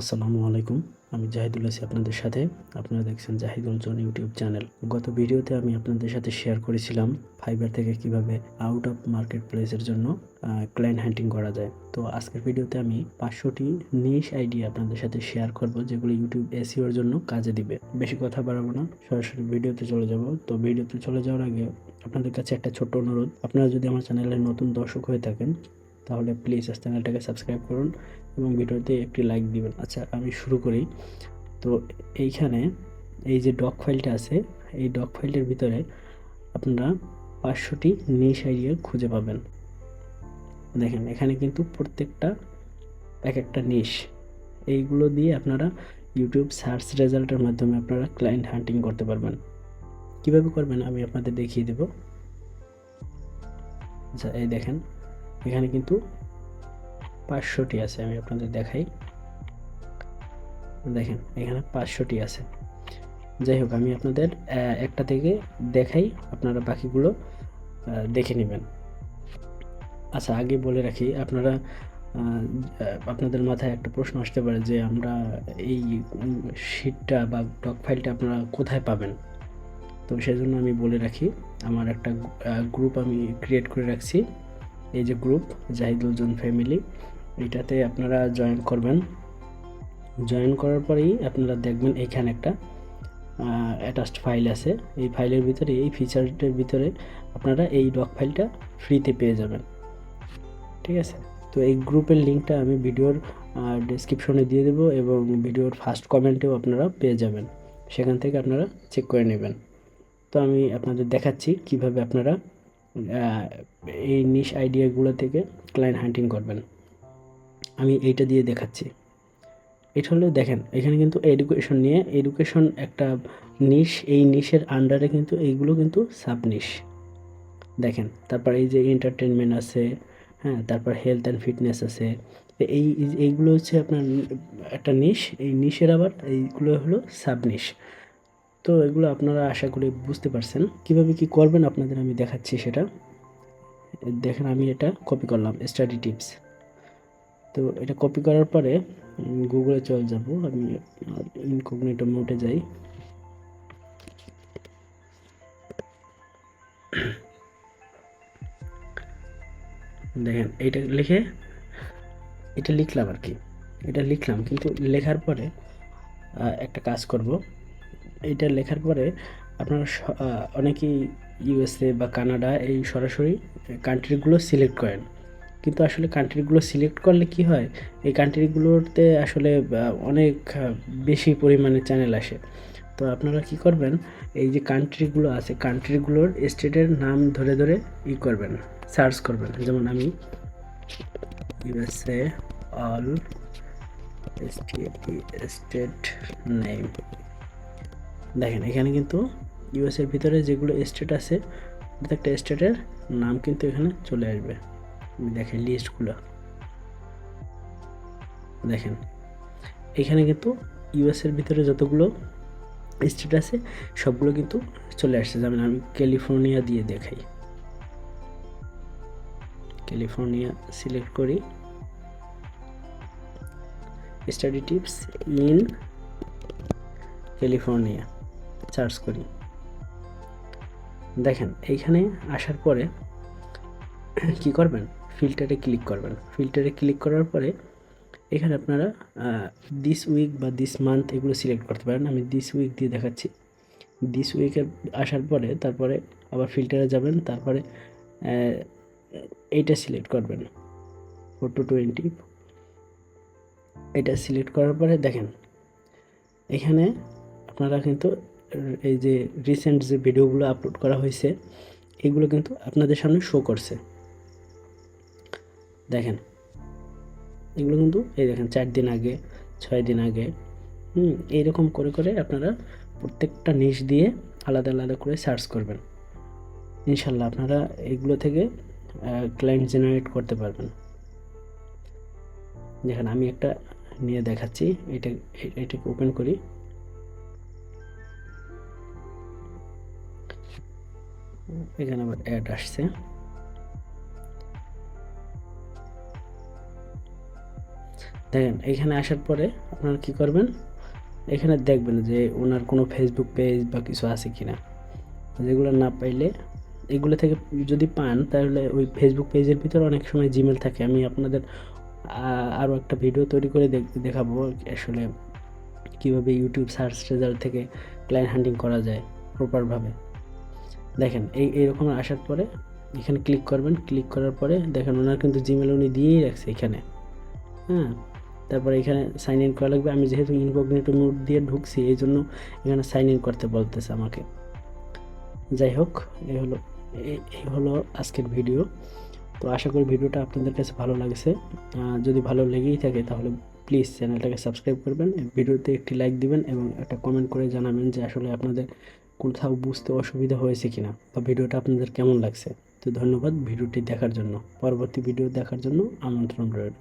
আসসালামু আলাইকুম, আমি জাহিদুল আছি আপনাদের সাথে। আপনারা দেখছেন জাহিদুল জন ইউটিউব চ্যানেল। গত ভিডিওতে আমি আপনাদের সাথে শেয়ার করেছিলাম ফাইবার থেকে কীভাবে আউট অফ মার্কেট প্লেসের জন্য ক্লায়েন্ট হ্যান্টিং করা যায়। তো আজকের ভিডিওতে আমি পাঁচশোটি নিশ আইডিয়া আপনাদের সাথে শেয়ার করব, যেগুলো ইউটিউব এসিওর জন্য কাজে দিবে। বেশি কথা বাড়াবো না, সরাসরি ভিডিওতে চলে যাব। তো ভিডিওতে চলে যাওয়ার আগে আপনাদের কাছে একটা ছোট্ট অনুরোধ। আপনারা যদি আমার চ্যানেলের নতুন দর্শক হয়ে থাকেন তাহলে প্লিজ চ্যানেলটাকে সাবস্ক্রাইব করুন এবং ভিডিওতে একটি লাইক দিবেন। আচ্ছা আমি শুরু করি। তো এইখানে এই যে ডক ফাইলটা আছে, এই ডক ফাইলটার ভিতরে আপনারা পাঁচশোটি নিশ আইডিয়া খুঁজে পাবেন। দেখেন, এখানে কিন্তু প্রত্যেকটা এক একটা নিশ এইগুলো দিয়ে আপনারা ইউটিউব সার্চ রেজাল্টের মাধ্যমে আপনারা ক্লায়েন্ট হান্টিং করতে পারবেন। কীভাবে করবেন? আমি আপনাদের দেখিয়ে দেব। আচ্ছা এই দেখেন। এখানে কিন্তু পাঁচশোটি আছে, আমি আপনাদের দেখাই। দেখেন, এখানে পাঁচশোটি আছে। যাই হোক, আমি আপনাদের একটা থেকে দেখাই, আপনারা বাকিগুলো দেখে নেবেন। আচ্ছা আগে বলে রাখি, আপনারা আপনাদের মাথায় একটা প্রশ্ন আসতে পারে যে আমরা এই শিটটা বা ডক ফাইলটা আপনারা কোথায় পাবেন? তো সেজন্য আমি বলে রাখি, আমার একটা গ্রুপ আমি ক্রিয়েট করে রাখছি। এই যে গ্রুপ জাহিদুল জন ফ্যামিলি এটাতে আপনারা জয়েন করবেন। জয়েন করার পরেই আপনারা দেখবেন এখানে একটা অ্যাটাচড ফাইল আছে। এই ফাইলের ভিতরে, এই ফিচারটার ভিতরে আপনারা এই ডক ফাইলটা ফ্রিতে পেয়ে যাবেন। ঠিক আছে? তো এই গ্রুপের লিঙ্কটা আমি ভিডিওর ডেসক্রিপশনে দিয়ে দেবো এবং ভিডিওর ফার্স্ট কমেন্টেও আপনারা পেয়ে যাবেন। সেখান থেকে আপনারা চেক করে নেবেন। তো আমি আপনাদের দেখাচ্ছি কীভাবে আপনারা এই নিশ আইডিয়াগুলো থেকে ক্লায়েন্ট হান্টিং করবেন। আমি এইটা দিয়ে দেখাচ্ছি। এটা হলো দেখেন, এখানে কিন্তু এডুকেশন নিয়ে এডুকেশন একটা নিশ এই নিশের আন্ডারে কিন্তু এইগুলো কিন্তু সাব নিশ দেখেন, তারপর এই যে এন্টারটেনমেন্ট আছে হ্যাঁ তারপর হেলথ অ্যান্ড ফিটনেস আছে। এই এই- এইগুলো হচ্ছে আপনার একটা নিশ এই নিশের আবার এইগুলো হলো সাব নিশ তো এগুলো আপনারা আশা করি বুঝতে পারছেন। কীভাবে কি করবেন আপনাদের আমি দেখাচ্ছি সেটা। দেখেন আমি এটা কপি করলাম স্টাডি টিপস তো এটা কপি করার পরে গুগলে চলে যাব। আমি ইনকগনিটো মোটে যাই। দেখেন এটা লিখে, এটা লিখলাম আর কি। এটা লিখলাম, কিন্তু লেখার পরে একটা কাজ করব। এটা লেখার পরে আপনারা অনেকেই ইউএসএ বা কানাডা এই সরাসরি কান্ট্রিগুলো সিলেক্ট করেন। কিন্তু আসলে কান্ট্রিগুলো সিলেক্ট করলে কি হয়? এই কান্ট্রিগুলোতে আসলে অনেক বেশি পরিমাণে চ্যানেল আসে। তো আপনারা কি করবেন? এই যে কান্ট্রিগুলো আছে কান্ট্রিগুলোর স্টেটের নাম ধরে ধরে ই করবেন সার্চ করবেন। যেমন আমি ইউএসএ অল স্টেট নেম দেখেন, এখানে কিন্তু ইউএসের ভিতরে যেগুলো স্টেট আছে, প্রত্যেকটা স্টেটের নাম কিন্তু এখানে চলে আসবে। দেখেন লিস্টগুলো দেখেন, এখানে কিন্তু ইউএসের ভিতরে যতগুলো স্টেট আছে, সবগুলো কিন্তু চলে আসছে। যেমন আমি ক্যালিফোর্নিয়া দিয়ে দেখাই। ক্যালিফোর্নিয়া সিলেক্ট করি। Study tips in California search করি। দেখেন, এইখানে আসার পরে কি করবেন? ফিল্টারে ক্লিক করবেন। ফিল্টারে ক্লিক করার পরে এখানে আপনারা দিস উইক বা দিস মান্থ এগুলো সিলেক্ট করতে পারেন। আমি দিস উইক দিয়ে দেখাচ্ছি। দিস উইকে আসার পরে তারপরে আবার ফিল্টারে যাবেন। তারপরে এইটা সিলেক্ট করবেন। ফোর টু টোয়েন্টি এটা সিলেক্ট করার পরে দেখেন, এখানে আপনারা কিন্তু এই যে রিসেন্ট যে ভিডিওগুলো আপলোড করা হয়েছে, এগুলো কিন্তু আপনাদের সামনে শো করছে। দেখেন, এগুলো কিন্তু এই দেখেন, চার দিন আগে, ছয় দিন আগে, হুম এইরকম করে করে আপনারা প্রত্যেকটা নিশ দিয়ে আলাদা আলাদা করে সার্চ করবেন। ইনশাল্লাহ আপনারা এগুলো থেকে ক্লায়েন্ট জেনারেট করতে পারবেন। দেখেন, আমি একটা নিয়ে দেখাচ্ছি, এটা এটাকে ওপেন করি। এখানে আবার অ্যাড আসছে। দেখেন, এখানে আসার পরে আপনারা কি করবেন? এখানে দেখবেন যে ওনার কোনো ফেসবুক পেজ বা কিছু আছে কি না যেগুলো না পাইলে এগুলো থেকে যদি পান, তাহলে ওই ফেসবুক পেজের ভিতরে অনেক সময় জিমেল থাকে। আমি আপনাদের আরও একটা ভিডিও তৈরি করে দেখ- দেখাবো আসলে কীভাবে ইউটিউব সার্চ রেজাল্ট থেকে ক্লায়েন্ট হান্টিং করা যায় প্রপারভাবে দেখেন, এই এইরকম আসার পরে এখানে ক্লিক করবেন ক্লিক করার পরে দেখেন ওনার কিন্তু জিমেল উনি দিয়েই রাখছে এখানে। হ্যাঁ তারপরে এখানে সাইন ইন করা লাগবে। আমি যেহেতু ইনকগনিটো মোড দিয়ে ঢুকছি, এই জন্য এখানে সাইন ইন করতে বলতেছে আমাকে। যাই হোক এই হলো এই হলো আজকের ভিডিও তো আশা করি ভিডিওটা আপনাদের কাছে ভালো লাগছে। যদি ভালো লেগেই থাকে, তাহলে প্লিজ চ্যানেলটাকে সাবস্ক্রাইব করবেন। ভিডিওতে একটি লাইক দিবেন এবং একটা কমেন্ট করে জানাবেন যে আসলে আপনাদের কোথাও বুঝতে অসুবিধা হয়েছে কিনা বা ভিডিওটা আপনাদের কেমন লাগছে? তো ধন্যবাদ ভিডিওটি দেখার জন্য। পরবর্তী ভিডিও দেখার জন্য আমন্ত্রণ রইল।